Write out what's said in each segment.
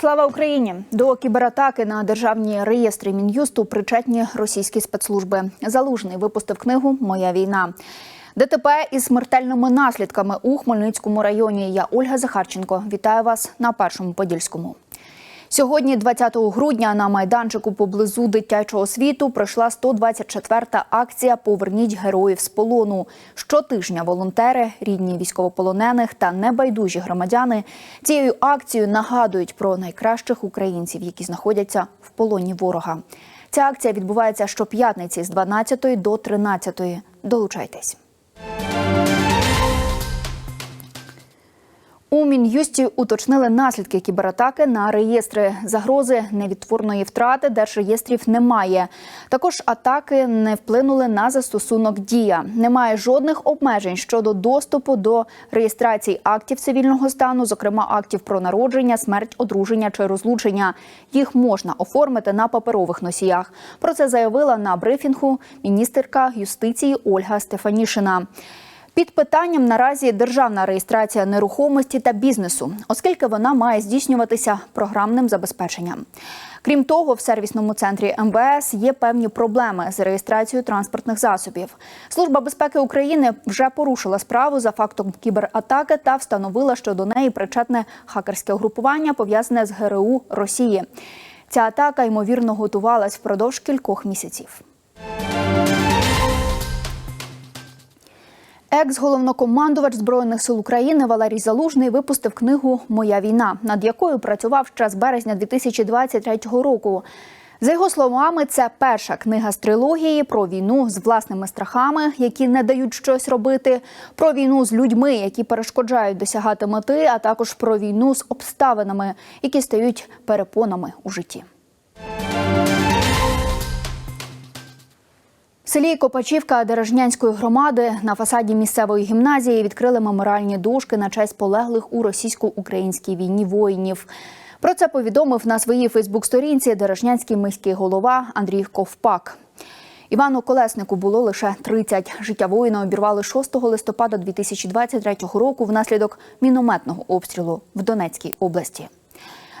Слава Україні! До кібератаки на державні реєстри мін'юсту причетні російські спецслужби. Залужний випустив книгу Моя війна. ДТП із смертельними наслідками у Хмельницькому районі. Я Ольга Захарченко. Вітаю вас на першому подільському. Сьогодні, 20 грудня, на майданчику поблизу дитячого світу пройшла 124-та акція Поверніть героїв з полону. Щотижня волонтери, рідні військовополонених та небайдужі громадяни цією акцією нагадують про найкращих українців, які знаходяться в полоні ворога. Ця акція відбувається щоп'ятниці з 12 до 13. Долучайтесь. У мін'юсті уточнили наслідки кібератаки на реєстри. Загрози невідтворної втрати держреєстрів немає. Також атаки не вплинули на застосунок дія. Немає жодних обмежень щодо доступу до реєстрації актів цивільного стану, зокрема актів про народження, смерть, одруження чи розлучення. Їх можна оформити на паперових носіях. Про це заявила на брифінгу міністерка юстиції Ольга Стефанішина. Під питанням наразі державна реєстрація нерухомості та бізнесу, оскільки вона має здійснюватися програмним забезпеченням. Крім того, в сервісному центрі МВС є певні проблеми з реєстрацією транспортних засобів. Служба безпеки України вже порушила справу за фактом кібератаки та встановила, що до неї причетне хакерське угрупування пов'язане з ГРУ Росії. Ця атака ймовірно готувалась впродовж кількох місяців. Екс-головнокомандувач збройних сил України Валерій Залужний випустив книгу Моя війна, над якою працював ще з березня 2023 року. За його словами, це перша книга з трилогії про війну з власними страхами, які не дають щось робити, про війну з людьми, які перешкоджають досягати мети, а також про війну з обставинами, які стають перепонами у житті. Селі Копачівка Дережнянської громади на фасаді місцевої гімназії відкрили меморіальні дошки на честь полеглих у російсько-українській війні воїнів. Про це повідомив на своїй Фейсбук-сторінці Дережнянський міський голова Андрій Ковпак. Івану Колеснику було лише 30. Життя воїна обірвали 6 листопада 2023 року внаслідок мінометного обстрілу в Донецькій області.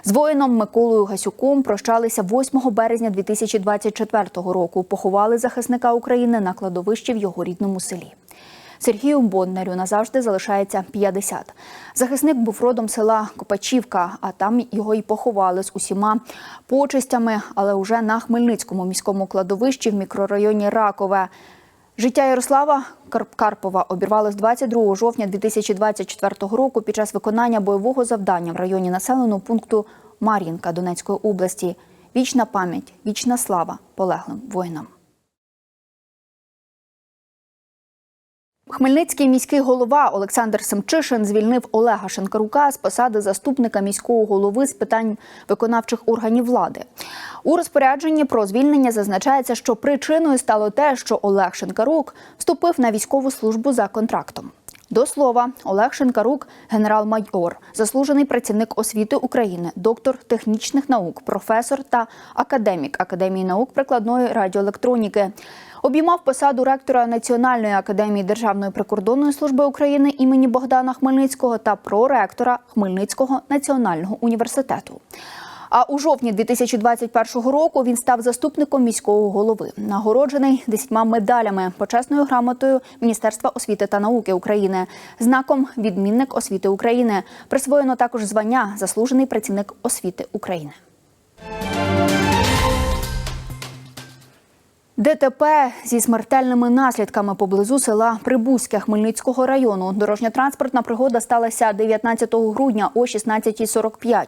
З воїном Миколою Гасюком прощалися 8 березня 2024 року. Поховали захисника України на кладовищі в його рідному селі. Сергію Бондарю назавжди залишається 50. Захисник був родом села Копачівка, а там його й поховали з усіма почестями, але уже на Хмельницькому міському кладовищі в мікрорайоні Ракове. Життя Ярослава Карпова обірвалось 22 жовтня 2024 року під час виконання бойового завдання в районі населеного пункту Мар'їнка Донецької області. Вічна пам'ять, вічна слава полеглим воїнам. Хмельницький міський голова Олександр Семчишин звільнив Олега Шенкарука з посади заступника міського голови з питань виконавчих органів влади. У розпорядженні про звільнення зазначається, що причиною стало те, що Олег Шенкарук вступив на військову службу за контрактом. До слова, Олег Шенкарук, генерал-майор, заслужений працівник освіти України, доктор технічних наук, професор та академік Академії наук прикладної радіоелектроніки. Обіймав посаду ректора Національної академії Державної прикордонної служби України імені Богдана Хмельницького та проректора Хмельницького національного університету. А у жовтні 2021 року він став заступником міського голови, нагороджений десятьма медалями, почесною грамотою Міністерства освіти та науки України, знаком відмінник освіти України. Присвоєно також звання заслужений працівник освіти України. ДТП зі смертельними наслідками поблизу села Прибузьке Хмельницького району. Дорожньо-транспортна пригода сталася 19 грудня о 16.45.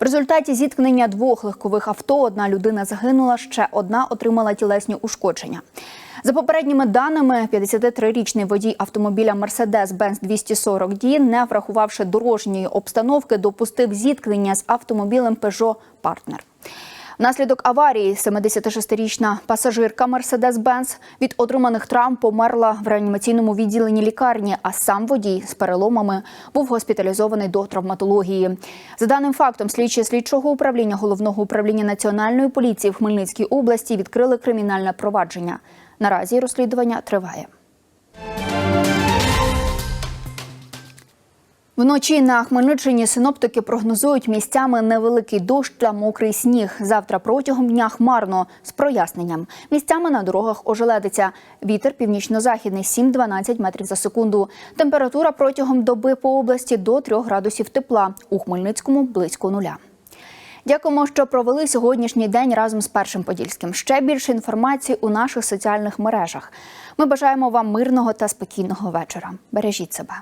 В результаті зіткнення двох легкових авто одна людина загинула, ще одна отримала тілесні ушкодження. За попередніми даними, 53-річний водій автомобіля Mercedes-Benz 240 d не врахувавши дорожньої обстановки, допустив зіткнення з автомобілем Peugeot Partner. Внаслідок аварії 76-річна пасажирка Мерседес-Бенц від отриманих травм померла в реанімаційному відділенні лікарні, а сам водій з переломами був госпіталізований до травматології. За даним фактом, слідчі слідчого управління головного управління національної поліції в Хмельницькій області відкрили кримінальне провадження. Наразі розслідування триває. Вночі на Хмельниччині синоптики прогнозують місцями невеликий дощ та мокрий сніг. Завтра протягом дня хмарно з проясненням. Місцями на дорогах ожеледиться. Вітер північно-західний 7-12 метрів за секунду. Температура протягом доби по області до 3 градусів тепла. У Хмельницькому близько нуля. Дякуємо, що провели сьогоднішній день разом з першим подільським. Ще більше інформації у наших соціальних мережах. Ми бажаємо вам мирного та спокійного вечора. Бережіть себе.